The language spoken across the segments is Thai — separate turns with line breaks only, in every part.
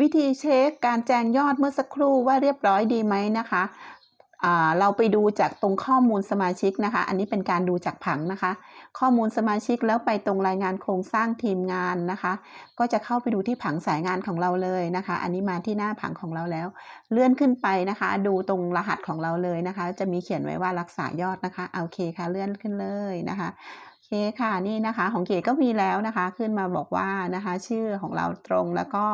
วิธีเช็คการแจ้งยอดเมื่อสักครู่ว่าเรียบร้อยดีไหมนะคะเราไปดูจากตรงข้อมูลสมาชิกนะคะ อันนี้เป็นการดูจากผังนะคะ ข้อมูลสมาชิกแล้วไปตรงรายงานโครงสร้างทีมงานนะคะ ก็จะเข้าไปดูที่ผังสายงานของเราเลยนะคะ อันนี้มาที่หน้าผังของเราแล้ว เลื่อนขึ้นไปนะคะ ดูตรงรหัสของเราเลยนะคะ จะมีเขียนไว้ว่ารักษายอดนะคะโอเคค่ะเลื่อนขึ้นเลยนะคะ คค่ะนี่นะคะของเก๋ก็มีแล้วนะคะ ขึ้นมาบอกว่านะคะ ชื่อของเราตรงแล้วก็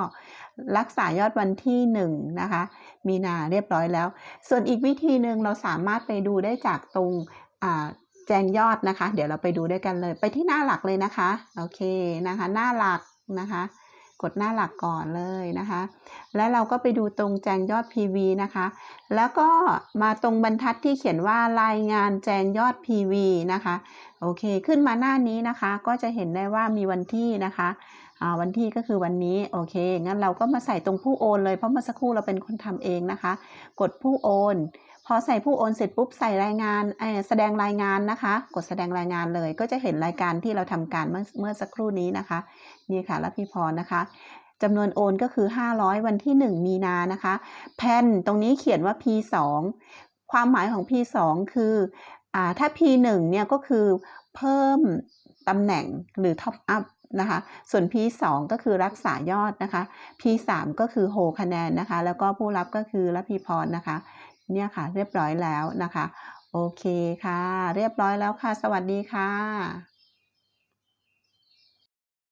รักษายอดวันที่หนึ่งนะคะ มีนาเรียบร้อยแล้ว ส่วนอีกวิธีหนึ่งเราสามารถไปดูได้จากตรงแจงยอดนะคะ เดี๋ยวเราไปดูด้วยกันเลย ไปที่หน้าหลักเลยนะคะโอเคนะคะ หน้าหลักนะคะ กดหน้าหลักก่อนเลยนะคะ แล้วเราก็ไปดูตรงแจงยอด PV นะคะ แล้วก็มาตรงบรรทัดที่เขียนว่ารายงานแจงยอด PV นะคะ โอเค ขึ้นมาหน้านี้นะคะ ก็จะเห็นได้ว่ามีวันที่นะคะอ่าวันที่ก็คือวันนี้โอเค งั้นเราก็มาใส่ตรงผู้โอนเลยเพราะเมื่อสักครู่เราเป็นคนทำเองนะคะ กดผู้โอน พอใส่ผู้โอนเสร็จปุ๊บใส่รายงานแสดงรายงานนะคะ กดแสดงรายงานเลย ก็จะเห็นรายการที่เราทำการเมื่อเมื่อสักครู่นี้นะคะนี่ค่ะแล้วพี่พรนะคะจำนวนโอนก็คือ 500 วันที่ 1 มีนานะคะ แผ่นตรงนี้เขียนว่า P2 ความหมายของ P2 คืออ่าถ้า P1 เนี่ยก็คือเพิ่มตำแหน่งหรือ Top Up นะคะ ส่วน P2 ก็คือรักษายอดนะคะ P3 ก็คือโฮคะแนนนะคะ แล้วก็ผู้รับก็คือรับพีพรนะคะ เนี่ยค่ะ เรียบร้อยแล้วนะคะ โอเคค่ะ เรียบร้อยแล้วค่ะ สวัสดีค่ะ